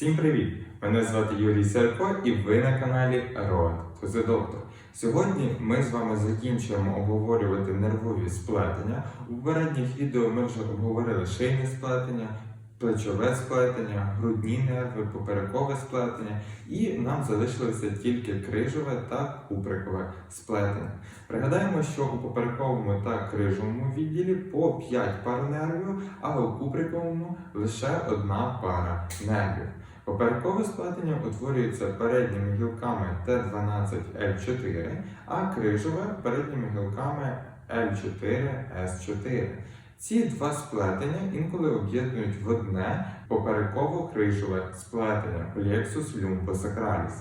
Всім привіт! Мене звати Юрій Сярко і ви на каналі to the Doctor. Сьогодні ми з вами закінчуємо обговорювати нервові сплетення. У попередніх відео ми вже обговорили шийне сплетення, плечове сплетення, грудні нерви, поперекове сплетення, і нам залишилося тільки крижове та куприкове сплетення. Пригадаємо, що у поперековому та крижовому відділі по 5 пар нервів, а у куприковому лише одна пара нервів. Поперекове сплетення утворюється передніми гілками Т12Л4, а крижове передніми гілками L4S4. Ці два сплетення інколи об'єднують в одне попереково-крижове сплетення plexus lumbosacralis.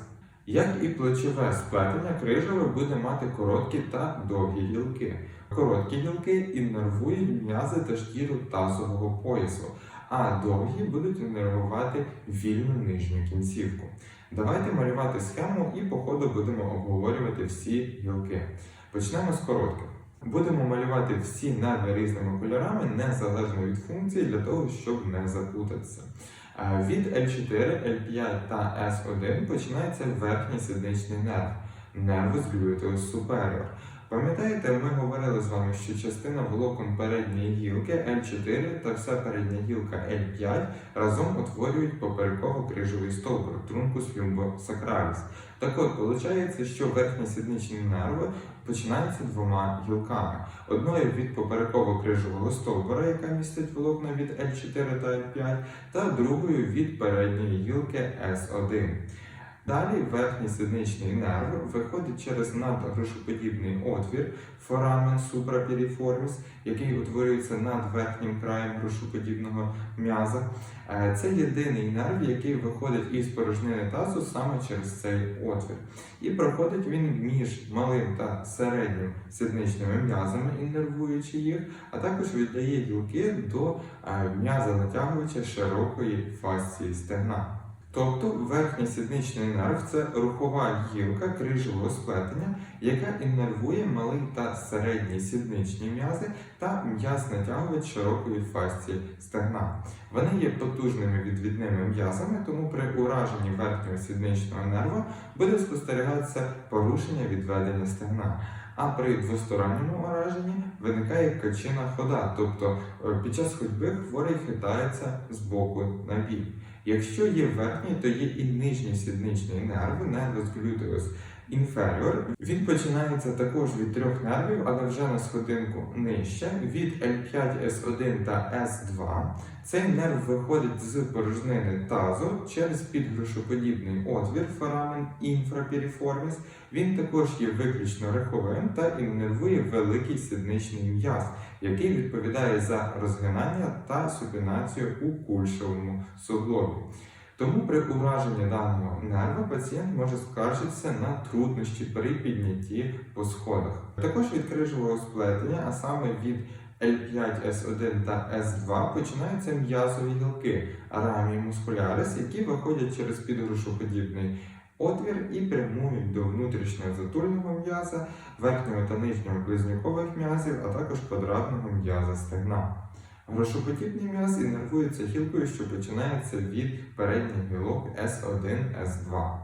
Як і плечове сплетення, крижове буде мати короткі та довгі гілки. Короткі гілки іннервують м'язи та шкіру тазового поясу, а довгі будуть іннервувати вільну нижню кінцівку. Давайте малювати схему і по ходу будемо обговорювати всі гілки. Почнемо з коротких. Будемо малювати всі нерви різними кольорами, незалежно від функції, для того, щоб не заплутатися. Е, Від L4, L5 та S1 починається верхній сідничний нерв нервус gluteus superior. Пам'ятаєте, ми говорили з вами, що частина волокон передньої гілки L4 та вся передня гілка L5 разом утворюють попереково-крижовий стовбур трункус lumbosacralis. Так от, виходить, що верхні сідничні нерви починаються двома гілками. Одною від попереково-крижового стовбура, яка містить волокна від L4 та L5, та другою від передньої гілки S1. Далі верхній сідничний нерв виходить через надгрошоподібний отвір форамен supraپiriformis, який утворюється над верхнім краєм грошоподібного м'яза. Е, Це єдиний нерв, який виходить із порожнини тазу саме через цей отвір. І проходить він між малим та середнім сідничними м'язами, іннервуючи їх, а також віддає гілки до е, м'яза натягувача широкої фасції стегна. Тобто верхній сідничний нерв це рухова гілка крижового сплетення, яка іннервує малий та середній сідничні м'язи та м'яз натягувач широкої фасції стегна. Вони є потужними відвідними м'язами, тому при ураженні верхнього сідничного нерва буде спостерігатися порушення відведення стегна. А при двосторонньому ураженні виникає качина хода, тобто е, під час ходьби хворий хитається з боку на бік. Якщо є верхній, то є і нижній сідничний нерв, нервус gluteus inferior. Він починається також від трьох нервів, але вже на сходинку нижче, від L5, S1 та S2. Цей нерв виходить з порожнини тазу через підгрушоподібний отвір форамен інфрапіріформіс. Він також є виключно риховим та іннервує великий сідничний м'яз, який відповідає за розгинання та супінацію у кульшовому суглобі. Тому при ураженні даного нерва пацієнт може скаржитися на труднощі при піднятті по сходах. Також від крижового сплетення, а саме від L5, S1 та S2 починаються м'язові гілки рамі мускулярис, які виходять через підгрушоподібний отвір і прямують до внутрішнього затульного м'яза, верхнього та нижнього близнюкових м'язів, а також квадратного м'яза стегна. Грошоподібний м'яз іннервується гілкою, що починається від передніх гілок S1, S2.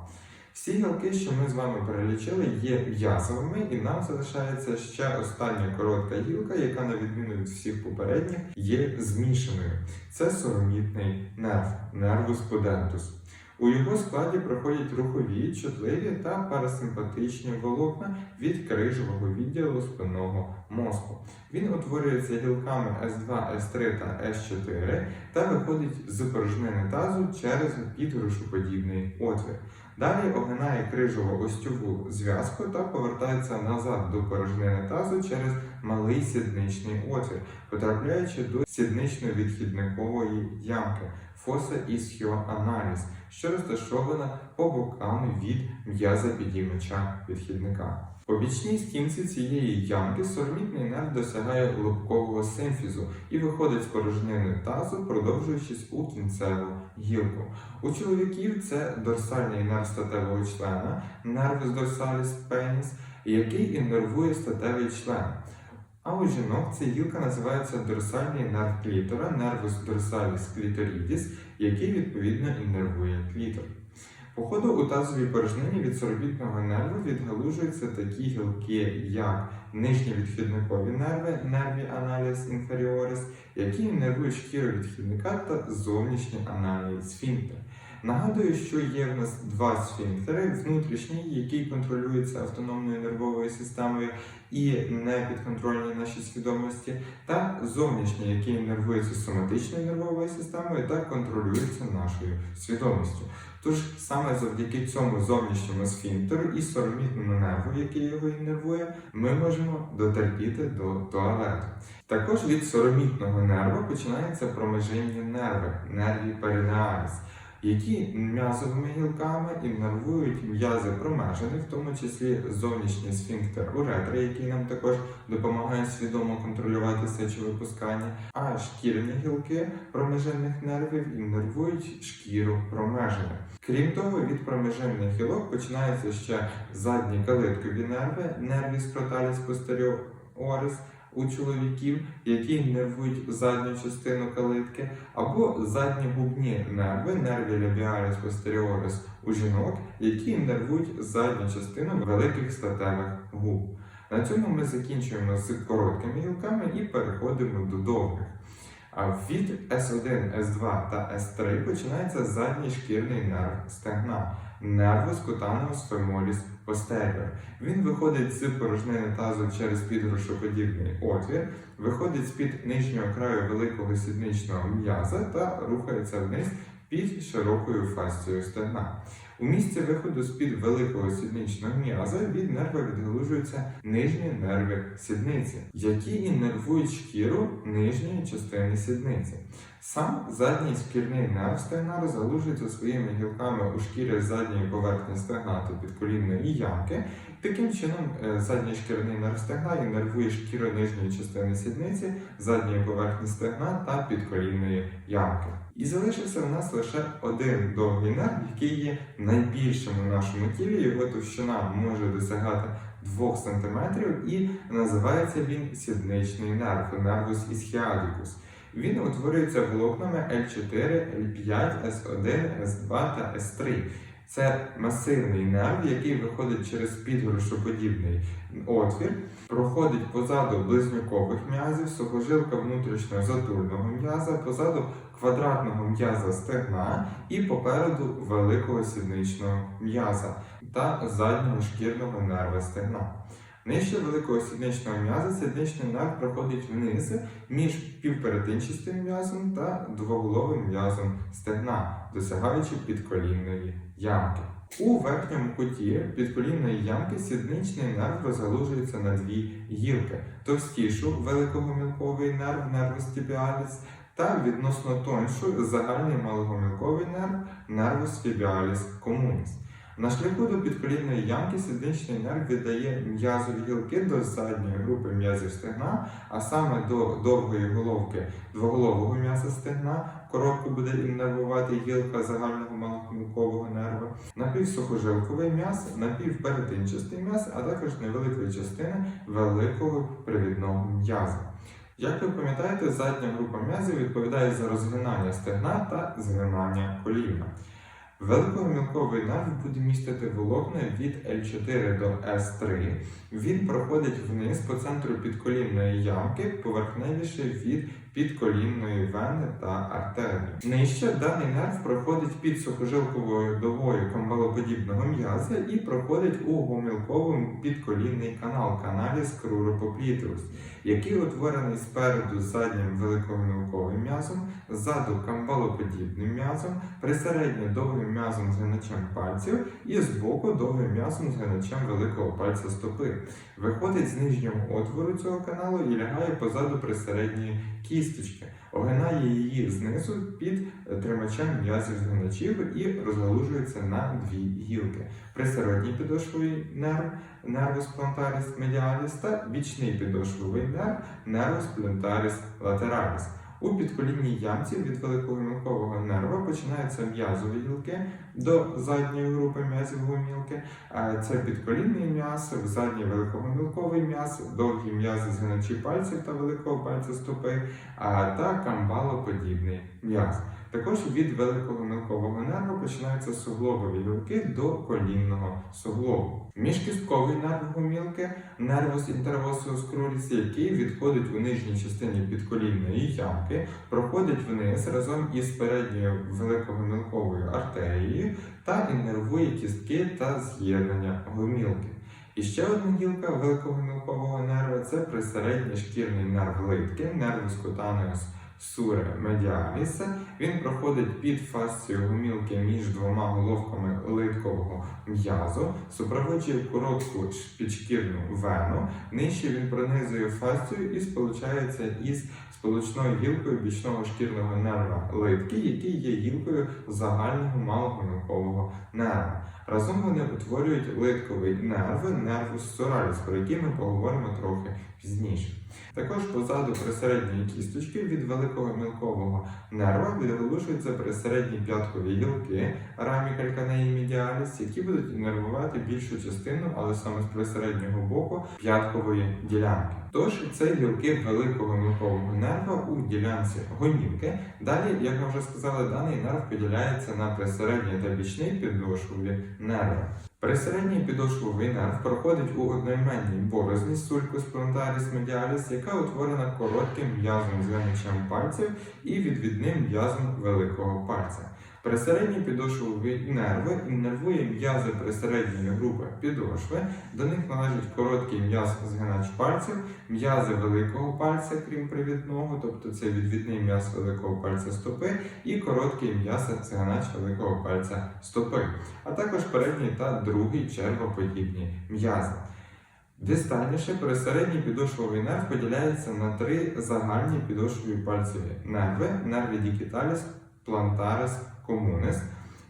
Всі гілки, що ми з вами перелічили, є м'язовими, і нам залишається ще остання коротка гілка, яка, на відміну від всіх попередніх, є змішаною. Це соромітний нерв, нервус pudendus. У його складі проходять рухові, чутливі та парасимпатичні волокна від крижового відділу спинного мозку. Він утворюється гілками С2, С3 та С4 та виходить з порожнини тазу через підгрушоподібний отвір. Далі огинає крижово-остьову зв'язку та повертається назад до порожнини тазу через малий сідничний отвір, потрапляючи до сіднично-відхідникової ямки фоса ісхіоаналіз, що розташована по бокам від м'яза підіймача відхідника. По бічній стінці цієї ямки сормітний нерв досягає лобкового симфізу і виходить з порожнини тазу, продовжуючись у кінцеву гілку. У чоловіків це дорсальний нерв статевого члена, нервус дорсаліс пеніс, який іннервує статевий член. А у жінок ця гілка називається дорсальний нерв клітора, nervus dorsalis clitoridis, який відповідно іннервує клітор. По ходу у тазовій порожнині від соробітного нерву відгалужуються такі гілки, як нижні відхідникові нерви, нерві аналіз інферіорис, які нервують шкіру відхідника та зовнішні аналіз сфінктер. Нагадую, що є в нас два сфінктери: внутрішній, який контролюється автономною нервовою системою і не підконтрольний нашій свідомості, та зовнішній, який нервується соматичною нервовою системою та контролюється нашою свідомістю. Тож саме завдяки цьому зовнішньому сфінктеру і соромітному нерву, який його іннервує, ми можемо дотерпіти до туалету. Також від соромітного нерву починаються промежинні нерви, нерві перинеаліс, які м'язовими гілками іннервують м'язи промежини, в тому числі зовнішній сфінктер уретри, який нам також допомагає свідомо контролювати сечовипускання, а шкірні гілки промежинних нервів іннервують шкіру промежини. Крім того, від промежинних гілок починаються ще задні калиткові нерви, нерві скроталіс posterior у чоловіків, які нервують задню частину калитки, або задні губні нерви, нерві labialis posteriorис у жінок, які нервують задню частину великих статевих губ. На цьому ми закінчуємо з короткими гілками і переходимо до довгих. Від S1, S2 та S3 починається задній шкірний нерв стегна, nervus cutaneus femoris posterior. Він виходить з порожнини тазу через підгрошоподібний отвір, виходить з-під нижнього краю великого сідничного м'яза та рухається вниз під широкою фасцією стегна. У місці виходу з-під великого сідничного м'яза від нерва відгалужуються нижні нерви сідниці, які іннервують шкіру нижньої частини сідниці. Сам задній шкірний нерв стегна розгалужується своїми гілками у шкірі задньої поверхні стегна та підколінної ямки. Таким чином, е, задній шкірний нерв стегна іннервує шкіру нижньої частини сідниці, задньої поверхні стегна та підколінної ямки. І залишився в нас лише один довгий нерв, який є найбільшим у нашому тілі. Його товщина може досягати 2 см і називається він сідничний нерв, нервус ісхіадікус. Він утворюється волокнами L4, L5, S1, S2 та S3. Це масивний нерв, який виходить через підгрошоподібний отвір, проходить позаду близнюкових м'язів, сухожилка внутрішнього затульного м'яза, позаду квадратного м'яза стегна і попереду великого сідничного м'яза та заднього шкірного нерва стегна. Нижче великого сідничного м'яза сідничний нерв проходить вниз між півперетинчастим м'язом та двоголовим м'язом стегна, досягаючи підколінної ямки. У верхньому куті підколінної ямки сідничний нерв розгалужується на дві гілки: товстішу великогомілковий нерв нервус тібіаліс та відносно тоншу загальний малогомілковий нерв нервус фібіаліс комуніс. На шляху до підколінної ямки сідничний нерв віддає м'язові гілки до задньої групи м'язів стегна, а саме до довгої головки двоголового м'яза стегна. Коротко буде іннервувати гілка загального малокомілкового нерва, напівсухожилковий м'яз, напівперетинчастий м'яз, а також невеликої частини великого привідного м'яза. Як ви пам'ятаєте, задня група м'язів відповідає за розгинання стегна та згинання коліна. Великомілковий нерв буде містити волокна від L4 до S3. Він проходить вниз по центру підколінної ямки, поверхневіше від підколінної вени та артерії. Нижче даний нерв проходить під сухожилковою довою камбалоподібного м'яза і проходить у гомілковий підколінний канал каналіс круропоплітрус, який утворений спереду заднім великомілковим м'язом, ззаду камбалоподібним м'язом, присередньо довгим м'язом згиначем пальців і збоку довгим м'язом згиначем великого пальця стопи. Виходить з нижнього отвору цього каналу і лягає позаду присередньої кісточки, огинає її знизу під тримачем м'язів згиначів і розгалужується на дві гілки. Присередній підошвовий нерв, нервус плантаріс медіаліс та бічний підошвовий нерв, нервус плантаріс латераліс. У підколінній ямці від великогомілкового нерва починаються м'язові гілки до задньої групи м'язів гомілки. Це підколінний м'яз, задній великогомілковий м'яз, довгі м'язи згиначі пальців та великого пальця стопи та камбалоподібний м'яз. Також від великого мілкового нерва починаються суглобові гілки до колінного суглобу. Міжкістковий нерв гомілки нервус інтервосус круліс, який відходить у нижній частині підколінної ямки, проходить вниз разом із передньою великогомілковою артерією та іннервує кістки та з'єднання гомілки. І ще одна гілка великого мілкового нерва це присередній шкірний нерв литки, нервус cutaneus суре медіаліс. Він проходить під фасцією гомілки між двома головками литкового м'язу, супроводжує коротку підшкірну вену. Нижче він пронизує фасцію і сполучається із сполучною гілкою бічного шкірного нерва литки, який є гілкою загального малого мілкового нерва. Разом вони утворюють литковий нерв, нервус сораліс, про який ми поговоримо трохи пізніше. Також позаду присередньої кісточки від великого мілкового нерва відголошуються присередні п'яткові гілки рамі кальканеї медіаліс, які будуть іннервувати більшу частину, але саме з присереднього боку п'яткової ділянки. Тож це гілки великого мілкового нерва у ділянці гомілки. Далі, як ми вже сказали, даний нерв поділяється на присередній та бічний підошвові нерви. Присередній підошвовий нерв проходить у одноіменній борозні сулькус плантаріс медіаліс, яка утворена коротким м'язом згиничем пальців і відвідним м'язом великого пальця. Присередні підошвові нерви іннервує м'язи присередньої групи підошви. До них належить короткий м'яз згинач пальців, м'язи великого пальця, крім привідного, тобто це відвідний м'яз великого пальця стопи, і короткий м'яз згинач великого пальця стопи, а також передній та другий червоподібні м'язи. Дистальніше пересередній підошвовий нерв поділяється на три загальні підошвові пальцеві нерви, нерви дікіталіс, плантарис, комунис,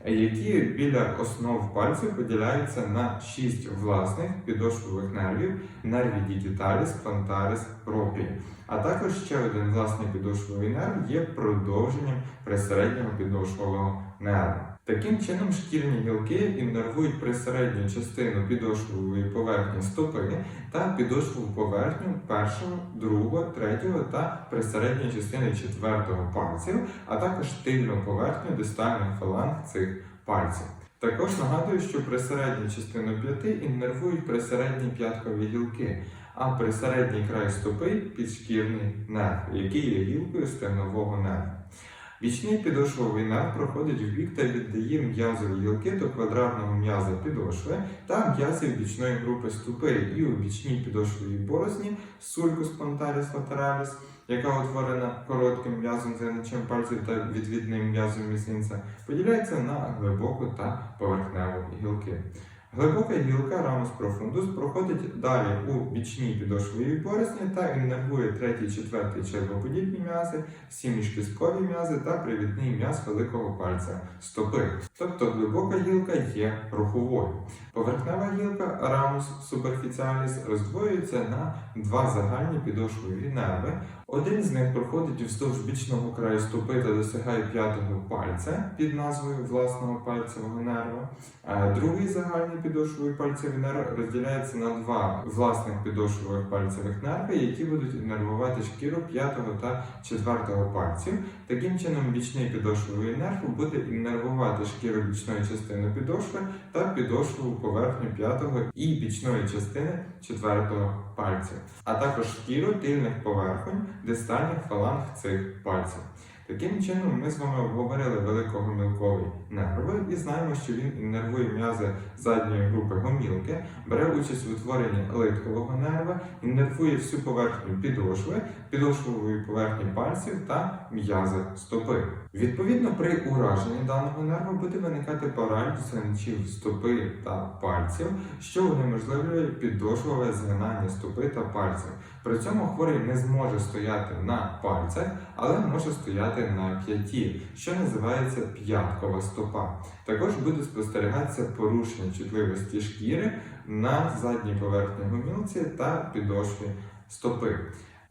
які біля основ пальців поділяються на шість власних підошвових нервів, нерві дігіталіс, фантаріс, пропії. А також ще один власний підошвовий нерв є продовженням присереднього підошвового нерва. Таким чином, шкірні гілки іннервують присередню частину підошвової поверхні стопи та підошвову поверхню першого, другого, третього та присередньої частини четвертого пальців, а також тильну поверхню дистальних фаланг цих пальців. Також нагадую, що присередню частину п'яти іннервують присередні п'яткові гілки, а присередній край стопи підшкірний нерв, який є гілкою стегнового нерва. Бічний підошвовий нерв проходить в бік та віддає м'язові гілки до квадратного м'яза підошви та м'язів бічної групи стопи і у бічній підошвовій борозні сулькус плантаріс латераліс, яка утворена коротким м'язом згиначем пальців та відвідним м'язом мізинця, поділяється на глибоку та поверхневу гілки. Глибока гілка рамус профундус проходить далі у бічній підошвовій борозні та іннервує третій, четвертий червоподібні м'язи, всі міжкісткові м'язи та привідний м'яз великого пальця стопи. Тобто глибока гілка є руховою. Поверхнева гілка рамус суперфіціаліс роздвоюється на два загальні підошвові нерви. Один з них проходить вздовж бічного краю стопи та досягає п'ятого пальця під назвою власного пальцевого нерва. А другий загальний підошвовий пальцевий нерв розділяється на два власних підошвових пальцевих нерви, які будуть іннервувати шкіру п'ятого та четвертого пальців. Таким чином, бічний підошвовий нерв буде іннервувати шкіру бічної частини підошви та підошвову поверхню п'ятого і бічної частини четвертого пальців, а також шкіру тильних поверхонь дистальних фаланг цих пальців. Таким чином, ми з вами обговорили великогомілковий нерви і знаємо, що він іннервує м'язи задньої групи гомілки, бере участь в утворенні литкового нерва, іннервує всю поверхню підошви, підошвової поверхні пальців та м'язи стопи. Відповідно, при ураженні даного нерва буде виникати параліч згинчів стопи та пальців, що унеможливлює підошвове згинання стопи та пальців. При цьому хворий не зможе стояти на пальцях, але може стояти на п'яті, що називається п'яткова стопа. Також буде спостерігатися порушення чутливості шкіри на задній поверхні гомілці та підошві стопи.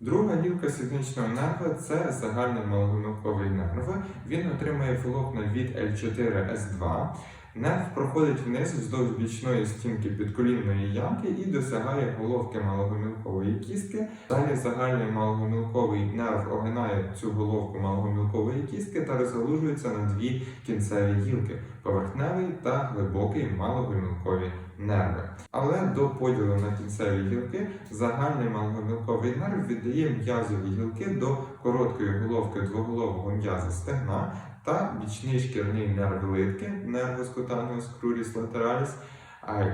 Друга гілка сідничного нерва це загальний малогомілковий нерв. Він отримує волокна від L4S2. Нерв проходить вниз вздовж бічної стінки підколінної ямки і досягає головки малогомілкової кістки. Далі загальний малогомілковий нерв огинає цю головку малогомілкової кістки та розгалужується на дві кінцеві гілки поверхневий та глибокий малогомілкові нерви. Але до поділу на кінцеві гілки загальний малогомілковий нерв віддає м'язові гілки до короткої головки двоголового м'яза стегна та бічний шкірний нерв литки, нервус cutaneus cruris lateralis.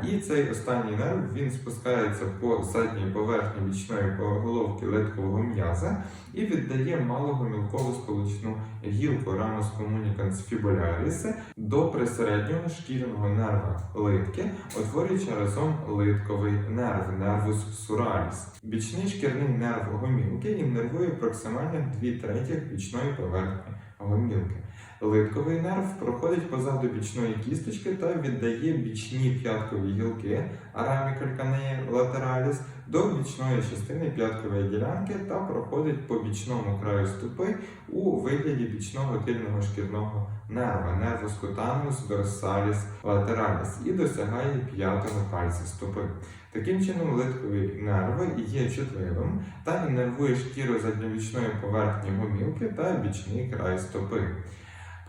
І цей останній нерв він спускається по задній поверхні бічної головки литкового м'яза і віддає малогомілкову сполучну гілку рамус communicans fibularis до присереднього шкірного нерва литки, утворюючи разом литковий нерв нервус suralis. Бічний шкірний нерв гомілки іннервує проксимальних 2 третіх бічної поверхні гомілки. Литковий нерв проходить позаду бічної кісточки та віддає бічні п'яткові гілки арамікальканеї латераліс до бічної частини п'яткової ділянки та проходить по бічному краю стопи у вигляді бічного тильного шкірного нерва нервус cutaneus dorsalis lateralis і досягає п'ятого пальця стопи. Таким чином, литковий нерв є чутливим та іннервує шкіру задньовічної поверхні гомілки та бічний край стопи.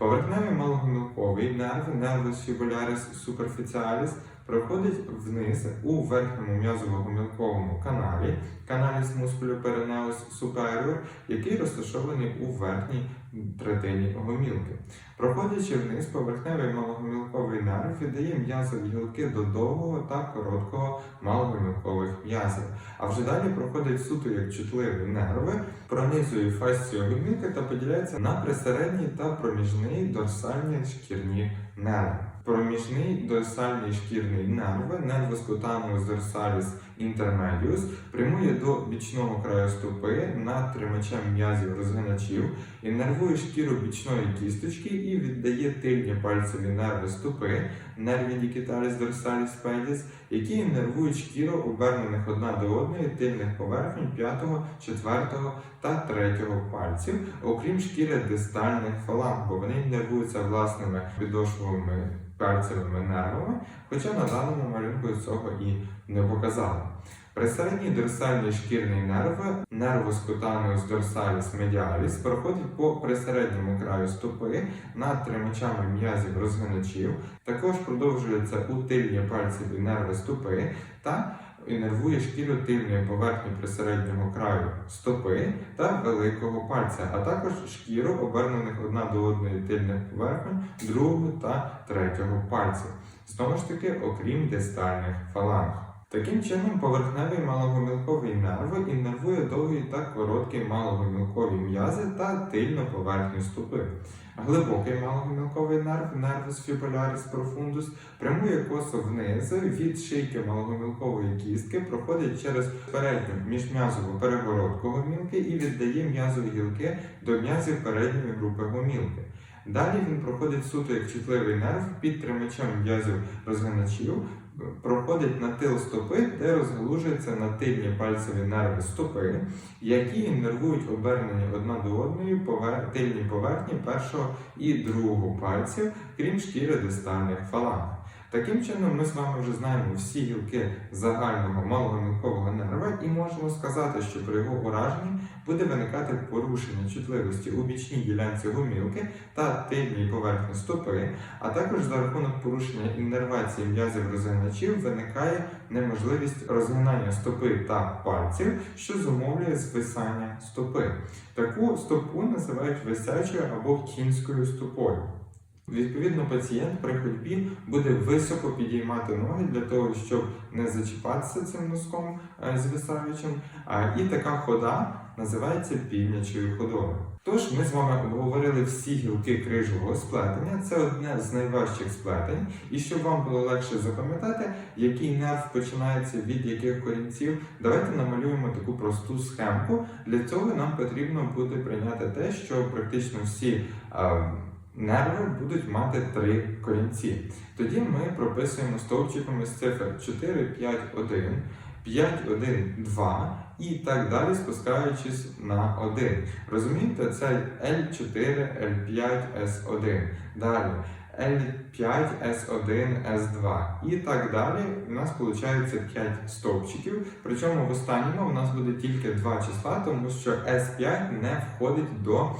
Поверхневий малогомілковий нерв нервус fibularis superficialis проходить вниз у верхньому м'язово-гомілковому каналі каналіс musculoperoneus superior, який розташований у верхній третині гомілки. Проходячи вниз, поверхневий малогомілковий нерв віддає м'язові гілки до довгого та короткого малогомілкових м'язів. А вже далі проходить суто як чутливі нерви, пронизує фасцію гомілки та поділяється на присередній та проміжний дорсальні шкірні нерви. Проміжний дорсальний шкірний нерви нервус cutaneus dorsalis intermedius, прямує до бічного краю стопи над тримачем м'язів розгиначів, іннервує шкіру бічної кісточки і віддає тильні пальцеві нерви стопи, нерві digitalis dorsalis pedis, які іннервують шкіру обернених одна до одної тильних поверхень 5, 4 та 3 пальців, окрім шкіри дистальних фаланг, бо вони іннервуються власними підошвовими пальцевими нервами, хоча на даному малюнку цього і не показали. Присередній дорсальний шкірний нерв, нервус cutaneus dorsalis medialis, проходить по присередньому краю стопи над тримачами м'язів розгиначів, також продовжується у тильні пальцеві нерви стопи та інервує шкіру тильної поверхні присереднього краю стопи та великого пальця, а також шкіру обернених одна до одної тильних поверхень другого та третього пальців. Знову ж таки, окрім дистальних фаланг. Таким чином, поверхневий малогомілковий нерв іннервує довгі та короткі малогомілкові м'язи та тильну поверхню стопи. Глибокий малогомілковий нерв, nervus fibularis profundus, прямує косо вниз від шийки малогомілкової кістки, проходить через передню міжм'язову перегородку гомілки і віддає м'язові гілки до м'язів передньої групи гомілки. Далі він проходить суто як чутливий нерв під тримачем м'язів розгиначів, проходить на тил стопи, де розгалужується на тильні пальцеві нерви стопи, які іннервують обернені одна до одної повер... тильні поверхні першого і другого пальців, крім шкіри дистальних фаланг. Таким чином, ми з вами вже знаємо всі гілки загального малогомілкового нерва і можемо сказати, що при його ураженні буде виникати порушення чутливості у бічній ділянці гомілки та тильній поверхні стопи, а також за рахунок порушення іннервації м'язів розгиначів виникає неможливість розгинання стопи та пальців, що зумовлює звисання стопи. Таку стопу називають висячою або кінською стопою. Відповідно, пацієнт при ходьбі буде високо підіймати ноги для того, щоб не зачіпатися цим носком е, звисаючим. І така хода називається півнячою ходою. Тож ми з вами обговорили всі гілки крижового сплетення. Це одне з найважчих сплетень. І щоб вам було легше запам'ятати, який нерв починається від яких корінців, давайте намалюємо таку просту схемку. Для цього нам потрібно буде прийняти те, що практично всі. Нерви будуть мати три корінці. Тоді ми прописуємо стовпчиками з цифр 4, 5, 1, 5, 1, 2 і так далі, спускаючись на 1. Розумієте, це L4, L5, S1. Далі L5, S1, S2 і так далі. У нас виходить 5 стовпчиків. Причому в останньому у нас буде тільки два числа, тому що S5 не входить до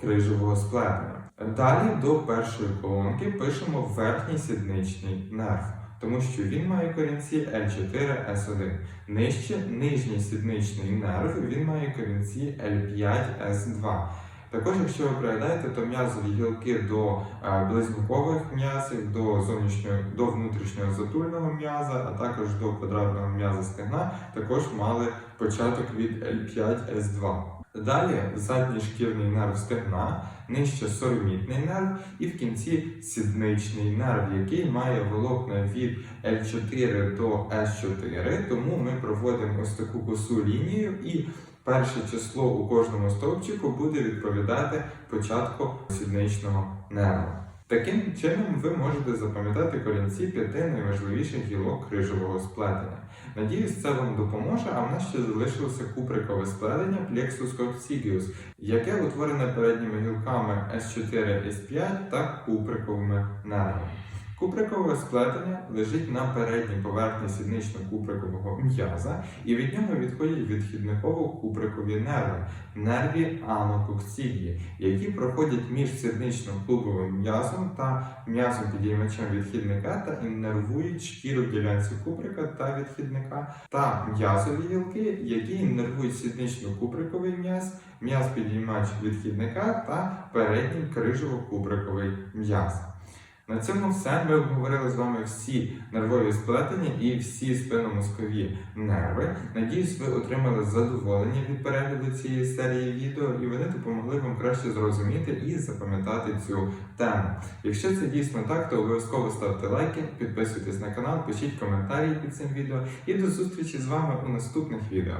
крижового сплетення. Далі до першої колонки пишемо верхній сідничний нерв, тому що він має корінці L4, S1. Нижче нижній сідничний нерв, він має корінці L5, S2. Також, якщо ви пригадаєте, то м'язові гілки до е, м'язів, до зовнішнього до внутрішнього затульного м'яза, а також до квадратного м'яза стегна, також мали початок від L5S2. Далі задній шкірний нерв стегна, нижче соромітний нерв і в кінці сідничний нерв, який має волокна від L4 до S4. Тому ми проводимо ось таку косу лінію і перше число у кожному стовпчику буде відповідати початку сідничного нерву. Таким чином ви можете запам'ятати корінці п'яти найважливіших гілок крижового сплетення. Надіюсь, це вам допоможе, а в нас ще залишилося куприкове сплетення Plexus coccygeus, яке утворене передніми гілками S4, S5 та куприковими нервами. Куприкове сплетення лежить на передній поверхні сіднично-куприкового м'яза, і від нього відходять відхідниково-куприкові нерви, нерві анококції, які проходять між сіднично-клубовим м'язом та м'язом підіймачем відхідника та іннервують шкіру ділянці куприка та відхідника, та м'язові гілки, які іннервують сіднично-куприковий м'яз, м'яз підіймач відхідника та передній крижово-куприковий м'яз. На цьому все. Ми обговорили з вами всі нервові сплетення і всі спинномозкові нерви. Надіюсь, ви отримали задоволення від перегляду цієї серії відео, і вони допомогли вам краще зрозуміти і запам'ятати цю тему. Якщо це дійсно так, то обов'язково ставте лайки, підписуйтесь на канал, пишіть коментарі під цим відео і до зустрічі з вами у наступних відео.